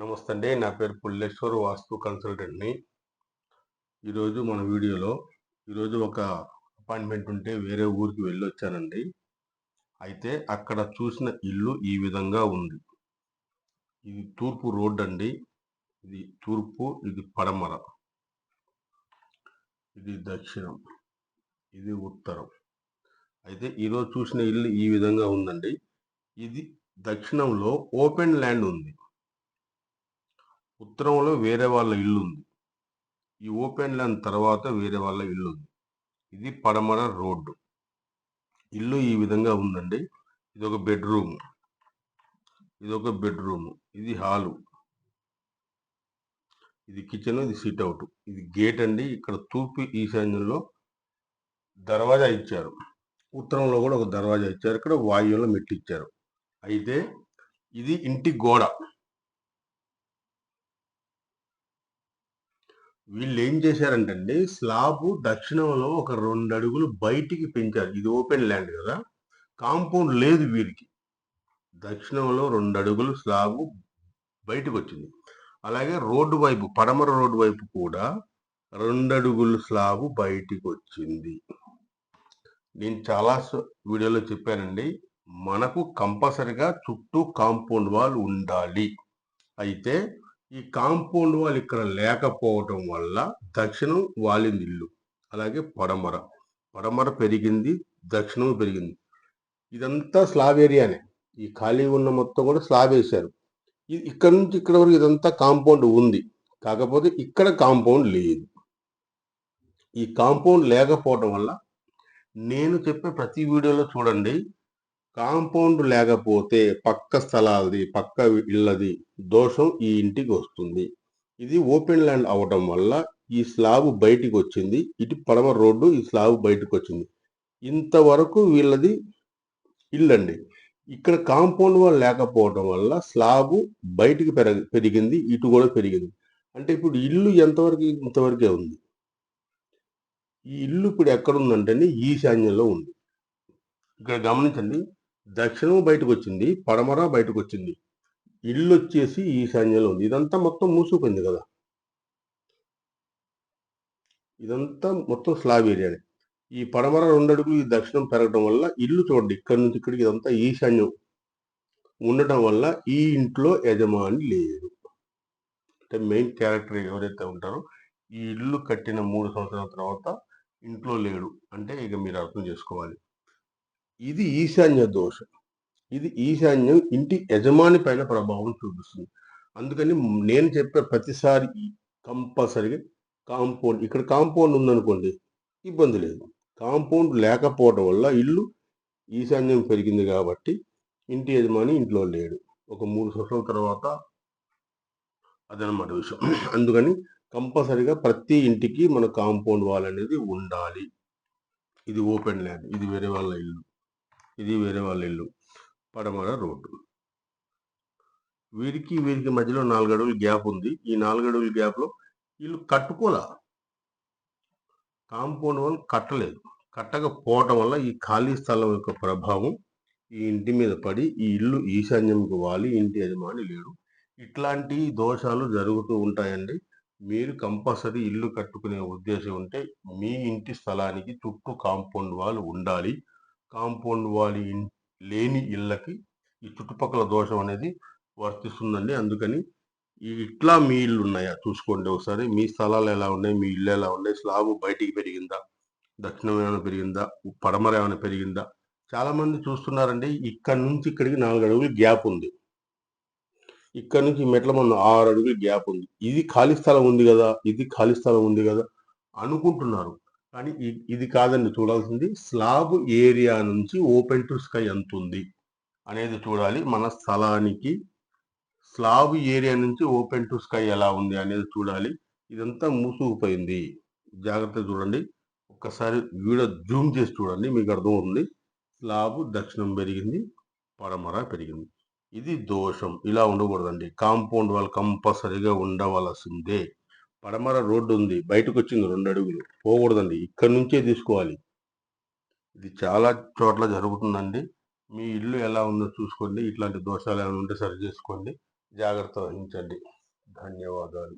నమస్తే అండి. నా పేరు పుల్లేశ్వర్ వాస్తు కన్సల్టెంట్ని. ఈరోజు మన వీడియోలో ఈరోజు ఒక అపాయింట్మెంట్ ఉంటే వేరే ఊరికి వెళ్ళి వచ్చానండి అయితే అక్కడ చూసిన ఇల్లు ఈ విధంగా ఉంది. ఇది తూర్పు రోడ్ అండి. ఇది తూర్పు ఇది పడమర. ఇది దక్షిణం. ఇది ఉత్తరం. అయితే ఈరోజు చూసిన ఇల్లు ఈ విధంగా ఉందండి. ఇది దక్షిణంలో ఓపెన్ ల్యాండ్ ఉంది. ఉత్తరంలో వేరే వాళ్ళ ఇల్లు ఉంది ఈ ఓపెన్ ల్యాండ్ తర్వాత వేరే వాళ్ళ ఇల్లు ఉంది ఇది పడమర రోడ్డు. ఇల్లు ఈ విధంగా ఉందండి. ఇది ఒక బెడ్రూమ్. ఇది ఒక బెడ్రూమ్. ఇది హాలు. ఇది కిచెన్ ఇది సిట్ అవుట్. ఇది గేట్ అండి. ఇక్కడ తూర్పు ఈశాన్యంలో దర్వాజా ఇచ్చారు. ఉత్తరంలో కూడా ఒక దర్వాజా ఇచ్చారు. ఇక్కడ వాయువులో మెట్టిచ్చారు అయితే ఇది ఇంటి గోడ. వీళ్ళు ఏం చేశారంటే స్లాబ్ దక్షిణంలో ఒక రెండు అడుగులు బయటికి పెంచారు. ఇది ఓపెన్ ల్యాండ్ కదా కాంపౌండ్ లేదు వీరికి. దక్షిణంలో రెండు అడుగులు స్లాబ్ బయటకు వచ్చింది అలాగే రోడ్డు వైపు పడమర రోడ్డు వైపు కూడా రెండు అడుగులు స్లాబ్ బయటికి వచ్చింది నేను చాలా వీడియోలో చెప్పానండి మనకు కంపల్సరిగా చుట్టూ కాంపౌండ్ వాల్ ఉండాలి. అయితే ఈ కాంపౌండ్ వాల్ ఇక్కడ లేకపోవటం వల్ల దక్షిణం వాలింది ఇల్లు. అలాగే పడమర. పడమర పెరిగింది దక్షిణం పెరిగింది. ఇదంతా స్లాబ్ ఏరియానే. ఈ ఖాళీ ఉన్న మొత్తం కూడా స్లాబ్ వేశారు. ఇది ఇక్కడ నుంచి ఇక్కడ వరకు ఇదంతా కాంపౌండ్ ఉంది. కాకపోతే ఇక్కడ కాంపౌండ్ లేదు. ఈ కాంపౌండ్ లేకపోవడం వల్ల నేను చెప్పే ప్రతి వీడియోలో చూడండి కాంపౌండ్ లేకపోతే పక్క స్థలాలది పక్క ఇళ్ళది దోషం ఈ ఇంటికి వస్తుంది. ఇది ఓపెన్ ల్యాండ్ అవడం వల్ల ఈ స్లాబ్ బయటికి వచ్చింది. ఇటు పడమ రోడ్డు ఈ స్లాబ్ బయటకు వచ్చింది. ఇంతవరకు వీళ్ళది ఇల్లండి. ఇక్కడ కాంపౌండ్ వాళ్ళు లేకపోవడం వల్ల స్లాబ్ బయటికి పెరగ పెరిగింది ఇటు కూడా పెరిగింది. అంటే ఇప్పుడు ఇల్లు ఎంతవరకు ఇంతవరకే ఉంది? ఈ ఇల్లు ఇప్పుడు ఎక్కడ ఉందంటే ఈశాన్యంలో ఉంది. ఇక్కడ గమనించండి. దక్షిణం బయటకు వచ్చింది పడమర బయటకు వచ్చింది ఇల్లు వచ్చేసి ఈశాన్యంలో ఉంది. ఇదంతా మొత్తం మూసుకుపోయింది కదా. ఇదంతా మొత్తం స్లాబ్ ఏరియానే. ఈ పడమర రెండు అడుగులు ఈ దక్షిణం పెరగడం వల్ల ఇల్లు చూడండి ఇక్కడి నుంచి ఇక్కడికి ఇదంతా ఈశాన్యం. ఉండటం వల్ల ఈ ఇంట్లో యజమాని లేదు అంటే మెయిన్ క్యారెక్టర్ ఎవరైతే ఉంటారో ఈ ఇల్లు కట్టిన మూడు సంవత్సరాల తర్వాత ఇంట్లో లేడు. అంటే ఇక మీరు అర్థం చేసుకోవాలి. ఇది ఈశాన్య దోషం. ఇది ఈశాన్యం ఇంటి యజమాని పైన ప్రభావం చూపిస్తుంది. అందుకని నేను చెప్పే ప్రతిసారి కంపల్సరిగా కాంపౌండ్ ఇక్కడ కాంపౌండ్ ఉందనుకోండి ఇబ్బంది లేదు. కాంపౌండ్ లేకపోవడం వల్ల ఇల్లు ఈశాన్యం పెరిగింది కాబట్టి ఇంటి యజమాని ఇంట్లో లేడు. ఒక మూడు సంవత్సరాల తర్వాత అదనమాట విషయం. అందుకని కంపల్సరిగా ప్రతి ఇంటికి మన కాంపౌండ్ వాల్ అనేది ఉండాలి. ఇది ఓపెన్ ల్యాండ్ ఇది వేరే వాళ్ళ ఇల్లు. ఇది వేరే వాళ్ళ ఇల్లు. పడమర రోడ్డు. వీరికి వీరికి మధ్యలో నాలుగడుగుల గ్యాప్ ఉంది. ఈ నాలుగడుగుల గ్యాప్లో వీళ్ళు కట్టుకోలే. కాంపౌండ్ వాళ్ళు కట్టలేదు. కట్టకపోవటం వల్ల ఈ ఖాళీ స్థలం యొక్క ప్రభావం ఈ ఇంటి మీద పడి ఈ ఇల్లు ఈశాన్యంకు వాలి ఇంటి యజమాని లేడు. ఇట్లాంటి దోషాలు జరుగుతూ ఉంటాయండి. మీరు కంపల్సరీ ఇల్లు కట్టుకునే ఉద్దేశం ఉంటే మీ ఇంటి స్థలానికి చుట్టూ కాంపౌండ్ వాల్ ఉండాలి. కాంపౌండ్ వాల్ లేని ఇళ్ళకి ఈ చుట్టుపక్కల దోషం అనేది వర్తిస్తుందండి. అందుకని ఈ ఇట్లా మీ ఇల్లు ఉన్నాయా? చూసుకోండి ఒకసారి. మీ స్థలాలు ఎలా ఉన్నాయి? మీ ఇల్లు ఎలా ఉన్నాయి? స్లాబ్ బయటికి పెరిగిందా? దక్షిణం ఏమైనా పెరిగిందా? పడమర ఏమైనా పెరిగిందా? చాలామంది చూస్తున్నారండి. ఇక్కడ నుంచి ఇక్కడికి నాలుగు అడుగులు గ్యాప్ ఉంది. ఇక్కడ నుంచి మెట్ల మందు ఆరు అడుగులు గ్యాప్ ఉంది. ఇది ఖాళీ స్థలం ఉంది కదా? ఇది ఖాళీ స్థలం ఉంది కదా? అనుకుంటున్నారు. కానీ ఇది కాదండి చూడాల్సింది. స్లాబ్ ఏరియా నుంచి ఓపెన్ టు స్కై ఎంత ఉంది అనేది చూడాలి. మన స్థలానికి స్లాబ్ ఏరియా నుంచి ఓపెన్ టు స్కై ఎలా ఉంది అనేది చూడాలి. ఇదంతా మూసుకుపోయింది. జాగ్రత్త చూడండి. ఒక్కసారి వీడియో జూమ్ చేసి చూడండి. మీకు అర్థమవుతుంది. స్లాబ్ దక్షిణం పెరిగింది పడమర పెరిగింది. ఇది దోషం. ఇలా ఉండకూడదండి. కాంపౌండ్ వాళ్ళు కంపల్సరీగా ఉండవలసిందే. పడమర రోడ్డు ఉంది. బయటకు వచ్చింది రెండు అడుగులు పోకూడదండి. ఇక్కడ నుంచే తీసుకోవాలి. ఇది చాలా చోట్ల జరుగుతుందండి. మీ ఇల్లు ఎలా ఉందో చూసుకోండి. ఇట్లాంటి దోషాలు ఏమైనా ఉంటే సరి చేసుకోండి. జాగ్రత్త వహించండి. ధన్యవాదాలు.